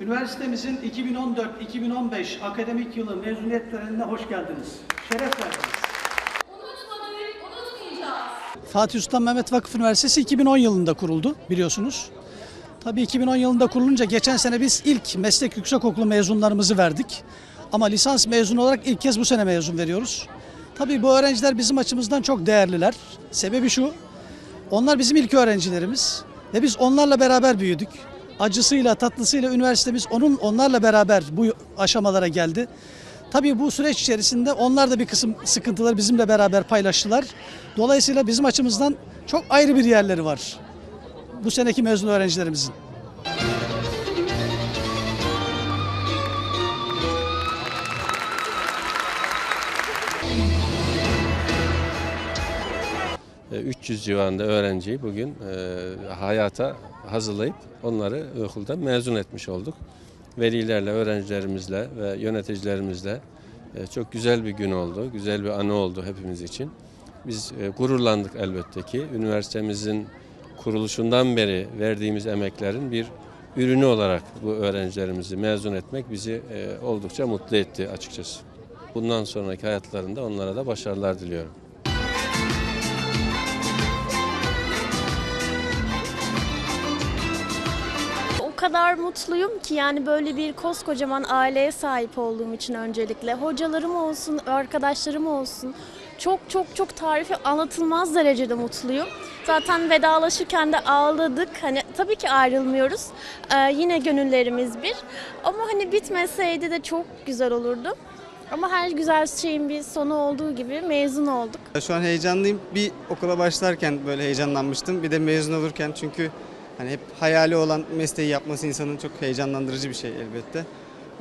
Üniversitemizin 2014-2015 akademik yılı mezuniyet törenine hoş geldiniz. Şeref verdiniz. Fatih Sultan Mehmet Vakıf Üniversitesi 2010 yılında kuruldu biliyorsunuz. Tabii 2010 yılında kurulunca geçen sene biz ilk meslek yüksekokulu mezunlarımızı verdik. Ama lisans mezunu olarak ilk kez bu sene mezun veriyoruz. Tabii bu öğrenciler bizim açımızdan çok değerliler. Sebebi şu, onlar bizim ilk öğrencilerimiz ve biz onlarla beraber büyüdük. Acısıyla, tatlısıyla üniversitemiz onun onlarla beraber bu aşamalara geldi. Tabii bu süreç içerisinde onlar da bir kısım sıkıntıları bizimle beraber paylaştılar. Dolayısıyla bizim açımızdan çok ayrı bir yerleri var. Bu seneki mezun öğrencilerimizin. 300 civarında öğrenciyi bugün e, hayata hazırlayıp onları okuldan mezun etmiş olduk. Velilerle, öğrencilerimizle ve yöneticilerimizle e, çok güzel bir gün oldu, güzel bir anı oldu hepimiz için. Biz e, gururlandık elbette ki. Üniversitemizin kuruluşundan beri verdiğimiz emeklerin bir ürünü olarak bu öğrencilerimizi mezun etmek bizi e, oldukça mutlu etti açıkçası. Bundan sonraki hayatlarında onlara da başarılar diliyorum. Kadar mutluyum ki yani böyle bir koskocaman aileye sahip olduğum için öncelikle hocalarım olsun, arkadaşlarım olsun çok çok çok tarifi anlatılmaz derecede mutluyum. Zaten vedalaşırken de ağladık. Hani tabii ki ayrılmıyoruz. Ee, yine gönüllerimiz bir. Ama hani bitmeseydi de çok güzel olurdu. Ama her güzel şeyin bir sonu olduğu gibi mezun olduk. Şu an heyecanlıyım. Bir okula başlarken böyle heyecanlanmıştım. Bir de mezun olurken çünkü hani hep hayali olan mesleği yapması insanın çok heyecanlandırıcı bir şey elbette.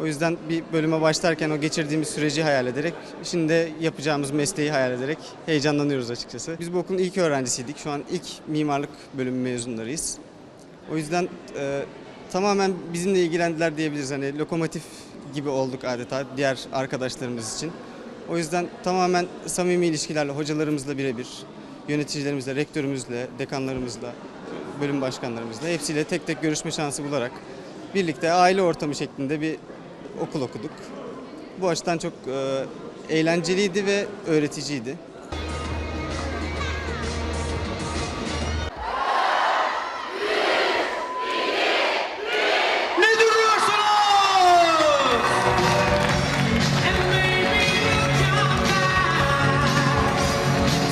O yüzden bir bölüme başlarken o geçirdiğimiz süreci hayal ederek, şimdi de yapacağımız mesleği hayal ederek heyecanlanıyoruz açıkçası. Biz bu okulun ilk öğrencisiydik. Şu an ilk mimarlık bölümü mezunlarıyız. O yüzden e, tamamen bizimle ilgilendiler diyebiliriz. Hani lokomotif gibi olduk adeta diğer arkadaşlarımız için. O yüzden tamamen samimi ilişkilerle, hocalarımızla birebir, yöneticilerimizle, rektörümüzle, dekanlarımızla, bölüm başkanlarımızla hepsiyle tek tek görüşme şansı bularak birlikte aile ortamı şeklinde bir okul okuduk. Bu açıdan çok e, eğlenceliydi ve öğreticiydi.